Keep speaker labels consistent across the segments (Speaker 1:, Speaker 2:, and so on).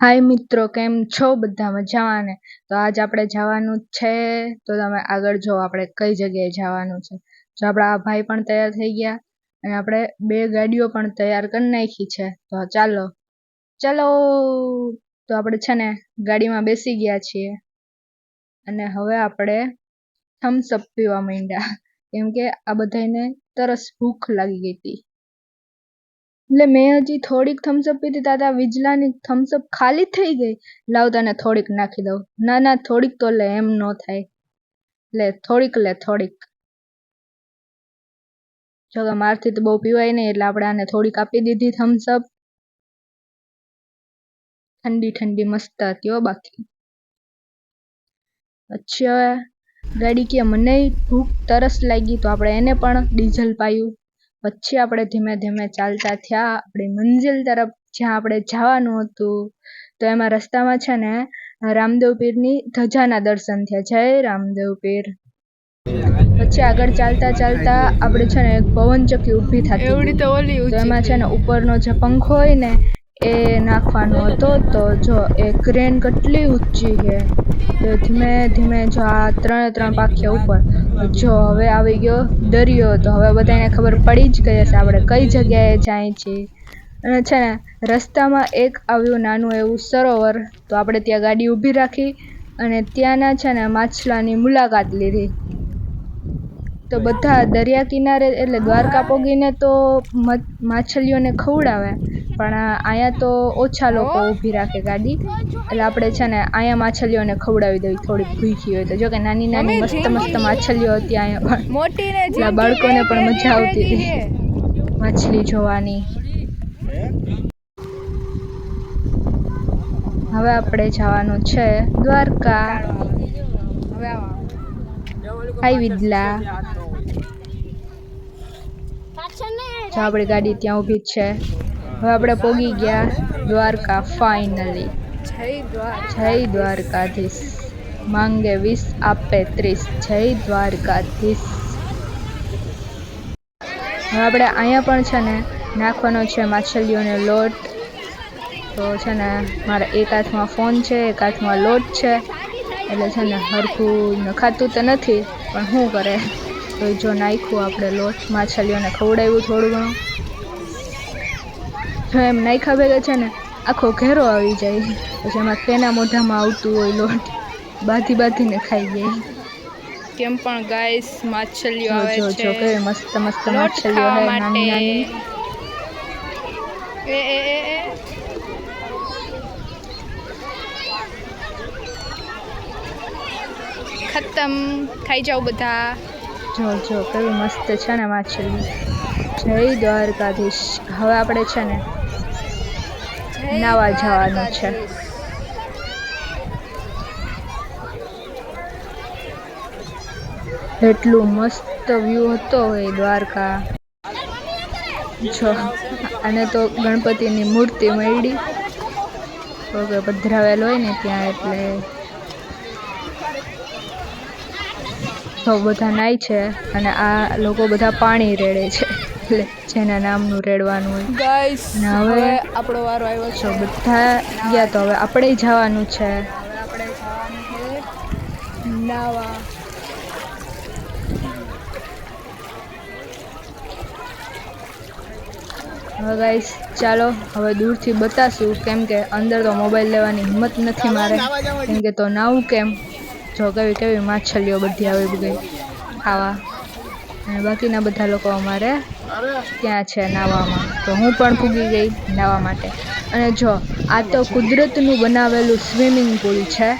Speaker 1: હાય મિત્રો, કેમ છો બધા મજામાં ને? તો આજ આપણે જવાનું છે, તો તમે આગળ જો આપણે કઈ જગ્યાએ જવાનું છે. જો આપણા ભાઈ પણ તૈયાર થઈ ગયા અને આપણે બે ગાડીઓ પણ તૈયાર કરી નાખી છે. તો ચાલો ચાલો. તો આપણે છે ને ગાડીમાં બેસી ગયા છીએ અને હવે આપણે થમ્સઅપ પીવા માંડ્યા. કેમ કે આ બધાને તરસ ભૂખ લાગી ગઈ હતી. એટલે મેં હજી થોડીક થમ્સઅપ પીધી તાતા વિજલાની થમ્સઅપ ખાલી થઈ ગઈ. લાવ તને થોડીક નાખી દઉં. ના ના, થોડીક તો લે, એમ ન થાય. લે, થોડીક લે, થોડીક. જો કે મારથી તો બહુ પીવાય નહીં, એટલે આપણે આને થોડીક આપી દીધી થમ્સઅપ ઠંડી ઠંડી મસ્ત હતી હો બાકી. પછી હવે ગાડી કે મને ભૂખ તરસ લાગી, તો આપણે એને પણ ડીઝલ પાયું. પછી આપણે ધીમે ધીમે ચાલતા થયા. આપણી મંજિલ તરફ જ્યાં આપણે જવાનું હતું તો એમાં રસ્તામાં છે ને રામદેવ પીરની ધજાના દર્શન થયા. જય રામદેવ પીર. પછી આગળ ચાલતા ચાલતા આપણે છે ને એક પવનચક્કી ઊભી થતી
Speaker 2: એવડી તો ઓલી
Speaker 1: તો એમાં છે ને ઉપરનો જે પંખો હોય ને એ નાખવાનો હતો. તો જો એ ક્રેન કેટલી ઊંચી છે. તો ધીમે ધીમે જો આ ત્રણે ત્રણ પાખ્યા ઉપર જો હવે આવી ગયો દરિયો, તો હવે બધાને ખબર પડી જ ગઈ હશે આપણે કઈ જગ્યાએ જાય છીએ અને છે ને, રસ્તામાં એક આવ્યું નાનું એવું સરોવર, તો આપણે ત્યાં ગાડી ઊભી રાખી અને ત્યાંના છે ને માછલાની મુલાકાત લીધી. તો બધા દરિયા કિનારે એટલે દ્વારકા પોગીને તો માછલીઓને ખવડાવે પણ અહીંયા તો ઓછા લોકો ઊભી રાખે ગાડી. એટલે આપણે છે ને અહીંયા માછલીઓને ખવડાવી દેવી થોડીક ભૂખી હોય તો. જો કે નાની નાની મસ્ત મસ્ત માછલીઓ હતી અહીંયા પણ.
Speaker 2: મોટી
Speaker 1: બાળકોને પણ મજા આવતી હતી. માછલી જોવાની. હવે આપણે જવાનું છે દ્વારકા. હાઈ વિદલા. જો આપણી ગાડી ત્યાં ઊભી છે. હવે આપણે પોગી ગયા દ્વારકા ફાઇનલી
Speaker 2: જય
Speaker 1: જય દ્વારકાધીશ. માંગે વીસ આપે ત્રીસ. જય દ્વારકાધીશ. હવે આપણે અહીંયા પણ છે ને નાખવાનો છે માછલીઓને લોટ. તો છે ને મારા એક હાથમાં ફોન છે એક હાથમાં લોટ છે. એટલે છે ને હરખું નખાતું તો નથી પણ શું કરે? તો જો નાખ્યું આપણે લોટ માછલીઓને ખવડાવ્યું થોડું ઘણું. એમ નાખ્યા ભેગા છે ને આખો ઘેરો આવી જાય. પછી એમાં તેના મોઢામાં આવતું હોય લોટ બાંધી બાંધીને ખાઈ જાય.
Speaker 2: કેમ પણ ગાઈસ માછલીઓ આવે છે
Speaker 1: જો કેવી મસ્ત મસ્ત માછલીઓ હે નાની નાની.
Speaker 2: માટે એ એ એ એ. ખતમ. ખાઈ જાઓ બધા.
Speaker 1: જો જો કેવી મસ્ત છે ને માછલી. જય દ્વારકાધીશ. હવે આપણે છે ને નાવા જવાનું છે. એટલું મસ્ત વ્યૂ હતો એ દ્વારકા. જો અને તો ગણપતિની મૂર્તિ મળી. પધરાવેલ હોય ને ત્યાં એટલે. તો બધા નાય છે અને આ લોકો બધા પાણી રેડે છે. એટલે જેના નામનું રેડવાનું હોય.
Speaker 2: ગાઈસ
Speaker 1: હવે
Speaker 2: આપણો વારો આવ્યો છે.
Speaker 1: બધા ગયા તો હવે આપણે જવાનું છે.
Speaker 2: હવે આપણે જવાનું છે નાવા.
Speaker 1: હવે ગાઈસ ચાલો હવે દૂરથી બતાશું કેમ કે અંદર તો મોબાઈલ લેવાની હિંમત નથી મારે. કેમ કે તો નાવું કેમ? જો કેવી કેવી માછલીઓ બધી આવી ગઈ. ખાવા અને બાકીના બધા લોકો અમારે ત્યાં છે નાવામાં. તો હું પણ પૂગી ગઈ નાવા માટે. અને જો, આ તો કુદરતનું બનાવેલું સ્વિમિંગ પુલ છે,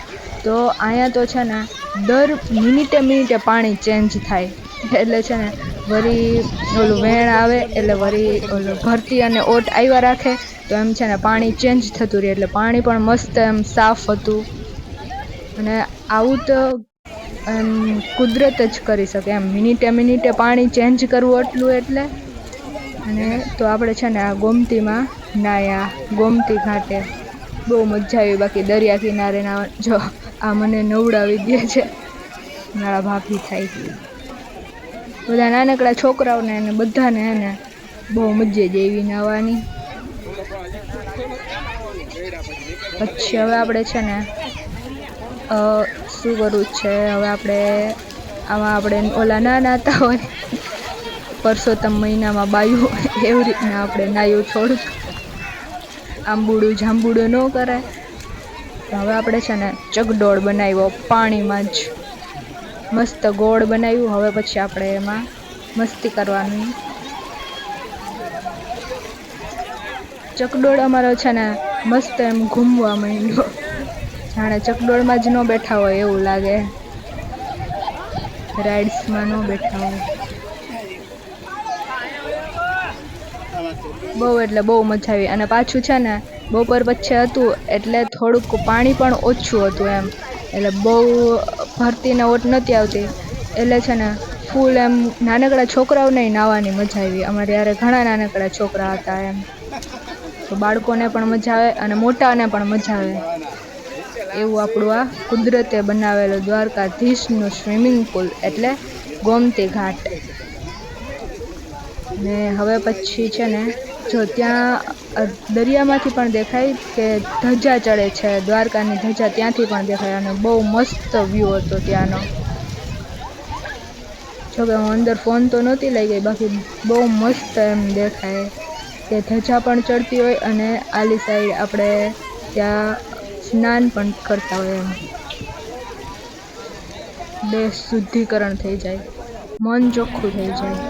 Speaker 1: તો અહીંયા તો છે ને દર મિનિટે મિનિટે પાણી ચેન્જ થાય. એટલે છે ને વળી ઓલું વેણ આવે, એટલે વળી ઓલું ભરતી અને ઓટ આવ્યા રાખે, તો એમ છે ને પાણી ચેન્જ થતું રહે, એટલે પાણી પણ મસ્ત એમ સાફ હતું. અને આવું તો એમ કુદરત જ કરી શકે એમ. મિનિટે મિનિટે પાણી ચેન્જ કરવું એટલું એટલે અને તો આપણે છે ને આ ગોમતીમાં નાયા, ગોમતી ઘાટે બહુ મજા આવી. બાકી દરિયા કિનારે ના જો આ મને નવડાવી દે છે. મારા ભાભી થાય બધા નાનકડા છોકરાઓને અને બધાને એને બહુ મજા જ એવી નાવાની. પછી હવે આપણે છે ને શું કરવું છે? હવે આપણે આમાં આપણે ઓલા ના હતા હોય પરસોત્તમ મહિનામાં બાયું એવી રીતના આપણે નાયું થોડુંક આંબુડું જાંબુડું ન કરાય. હવે આપણે છે ને ચગડોળ બનાવ્યો, પાણીમાં જ મસ્ત ગોળ બનાવ્યું. હવે પછી આપણે એમાં મસ્તી કરવાની. ચકડોળ અમારો છે ને મસ્ત એમ ઘૂમવા માંડ્યો. જાણે ચકડોળમાં જ ન બેઠા હોય એવું લાગે. રાઇડ્સમાં ન બેઠા હોય. બહુ એટલે બહુ મજા આવી. અને પાછું છે ને, બપોર પછી હતું, એટલે થોડુંક પાણી પણ ઓછું હતું એમ. એટલે બહુ ભરતીને ઓટ નહોતી આવતી. એટલે છે ને ફૂલ એમ નાનકડા છોકરાઓને નાહવાની મજા આવી. અમારે ત્યારે ઘણા નાનકડા છોકરા હતા એમ. તો બાળકોને પણ મજા આવે અને મોટાને પણ મજા આવે. એવું આપણું આ કુદરતે બનાવેલું દ્વારકાધીશનું સ્વિમિંગ પુલ એટલે ગોમતી ઘાટ. ને હવે પછી છે ને, જો ત્યાં દરિયામાંથી પણ દેખાય કે ધજા ચડે છે, દ્વારકાની ધજા ત્યાંથી પણ દેખાય અને બહુ મસ્ત વ્યૂ હતો ત્યાંનો. જોકે હું અંદર ફોન તો નહોતી લઈ ગઈ બાકી બહુ મસ્ત એમ દેખાય કે ધજા પણ ચડતી હોય અને આલી સાઈડ આપણે ત્યાં સ્નાન પણ કરતા હોય એમ. દેહ શુદ્ધિકરણ થઈ જાય. મન ચોખ્ખું થઈ જાય.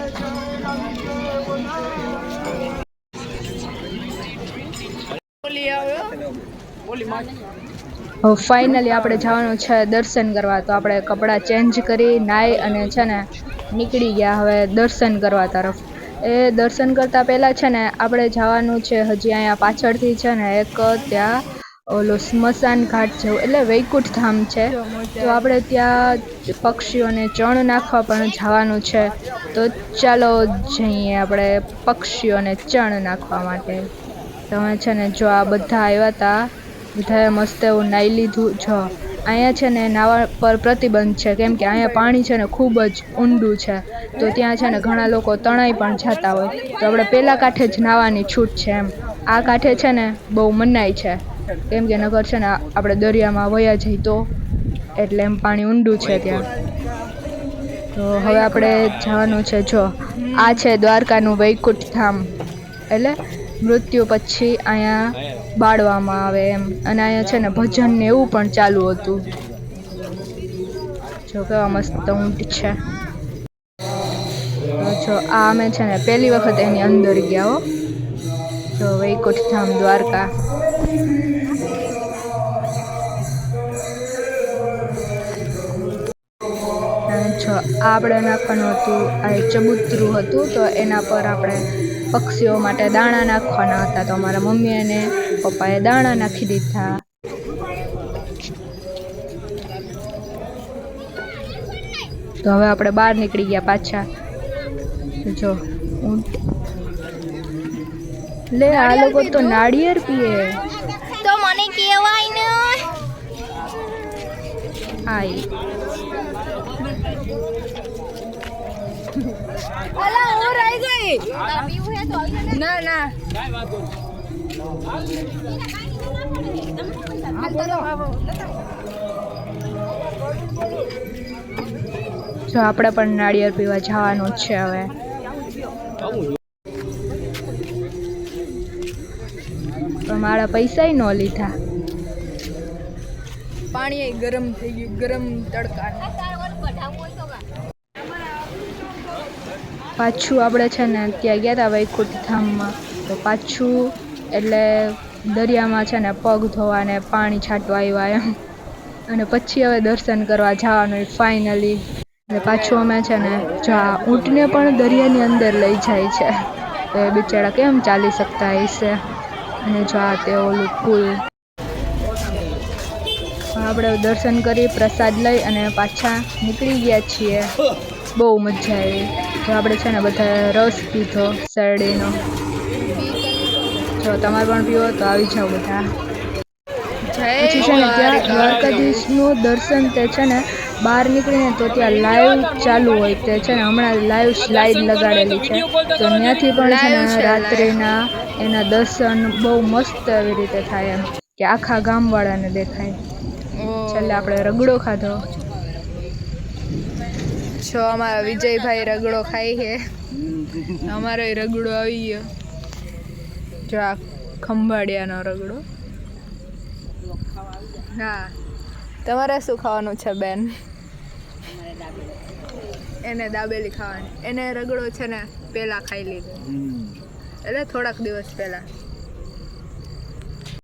Speaker 1: ફાઇનલી આપણે જવાનું છે દર્શન કરવા. તો આપણે કપડાં ચેન્જ કરી નાહી અને છે ને નીકળી ગયા હવે દર્શન કરવા તરફ. એ દર્શન કરતાં પહેલાં છે ને આપણે જવાનું છે હજી અહીંયા પાછળથી છે ને એક ત્યાં ઓલો સ્મશાન ઘાટ જેવું, એટલે વૈકુંઠ ધામ છે. તો આપણે ત્યાં પક્ષીઓને ચણ નાખવા પણ જવાનું છે. તો ચાલો જઈએ આપણે પક્ષીઓને ચણ નાખવા માટે. તમે છે ને જો આ બધા આવ્યા હતા બધાએ મસ્ત એવું નાહી લીધું જો અહીંયા છે ને નાવા પર પ્રતિબંધ છે. કેમ કે અહીંયા પાણી છે ને ખૂબ જ ઊંડું છે. તો ત્યાં છે ને ઘણા લોકો તણાઈ પણ જતા હોય. તો આપણે પહેલાં કાંઠે જ નાવાની છૂટ છે એમ. આ કાંઠે છે ને બહુ મનાય છે. કેમ કે નગર છે ને આપણે દરિયામાં વયા જઈ તો એટલે એમ પાણી ઊંડું છે ત્યાં. તો હવે આપણે જવાનું છે જો. આ છે દ્વારકાનું વૈકુંઠ ધામ એટલે મૃત્યુ પછી અહીંયા બાળવામાં આવે એમ. અને અહીંયા છે ને ભજન ને એવું પણ ચાલુ હતું. જો કેવા મસ્ત ઊંટ છે. જો આ અમે છે ને પહેલી વખત એની અંદર ગયા હો. જો વૈકુંઠ ધામ દ્વારકા. આપણે નાખવાનું હતું, આ ચબૂતરું હતું, તો એના પર આપણે પક્ષીઓ માટે દાણા નાખવાના હતા તો મારા મમ્મી અને પપ્પાએ દાણા નાખી દીધા. તો હવે આપણે બહાર નીકળી ગયા પાછા. જો લે આ લોકો તો નાળિયેર પીએ.
Speaker 2: તો મને કહેવાય ને.
Speaker 1: આઈ
Speaker 2: અલા હું રહી ગઈ. પીવું હે તો ના ના
Speaker 1: જો આપણે પણ નાળિયેર પીવા જવાનું જ છે હવે. પણ મારા પૈસા ન લીધા.
Speaker 2: પાણી ગરમ થઈ ગયું ગરમ તડકા
Speaker 1: પાછું આપણે છે ને ત્યાં ગયા હતા વૈકુંઠ ધામમાં. તો પાછું એટલે દરિયામાં છે ને પગ ધોવા ને પાણી છાંટવા આવ્યા એમ. અને પછી હવે દર્શન કરવા જવાનું ફાઇનલી અને પાછું અમે છે ને જા ઊંટને પણ દરિયાની અંદર લઈ જાય છે. એ બિચારા કેમ ચાલી શકતા હશે? અને જા તે ઓલું પુલ. આપણે દર્શન કરી પ્રસાદ લઈ અને પાછા નીકળી ગયા છીએ. બહુ મજા આવી. તો આપણે છે ને બધા રસ પીધો શેરડીનો. જો તમારે પણ પીવો તો આવી જાઓ બધા. પછી છે ને ત્યાં દ્વારકાધીશનું દર્શન તે છે ને બહાર નીકળીને તો ત્યાં લાઈવ ચાલુ હોય. તે છે ને હમણાં લાઈવ સ્લાઇડ લગાડેલી છે. તો ત્યાંથી પણ છે ને રાત્રિના એના દર્શન બહુ મસ્ત એવી રીતે થાય એમ. કે આખા ગામવાળાને દેખાય. છેલ્લે આપણે રગડો ખાધો. જો અમારા વિજયભાઈ રગડો ખાઈ છે. અમારો રગડો આવી ગયો. જો આ ખંભાળિયાનો રગડો. હા. તમારે શું ખાવાનું છે બેન? એને દાબેલી ખાવાની. એને રગડો છે ને પહેલાં ખાઈ લીધો. એટલે થોડાક દિવસ પહેલા